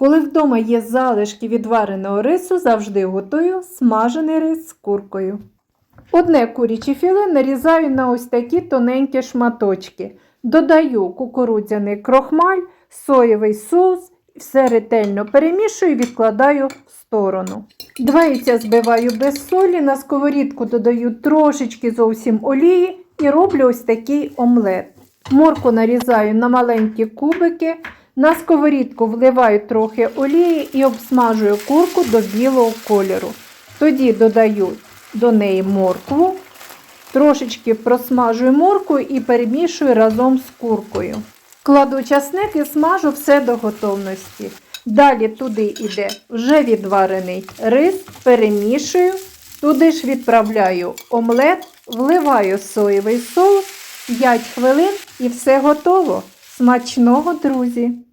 Коли вдома є залишки від вареного рису, завжди готую смажений рис з куркою. Одне куряче філе нарізаю на ось такі тоненькі шматочки. Додаю кукурудзяний крохмаль, соєвий соус, все ретельно перемішую і відкладаю в сторону. Два яйця збиваю без солі, на сковорідку додаю трошечки зовсім олії і роблю ось такий омлет. Морку нарізаю на маленькі кубики, на сковорідку вливаю трохи олії і обсмажую курку до білого кольору. Тоді додаю до неї моркву, трошечки просмажую моркву і перемішую разом з куркою. Кладу часник і смажу все до готовності. Далі туди йде вже відварений рис, перемішую, туди ж відправляю омлет, вливаю соєвий соус, 5 хвилин і все готово. Смачного, друзі!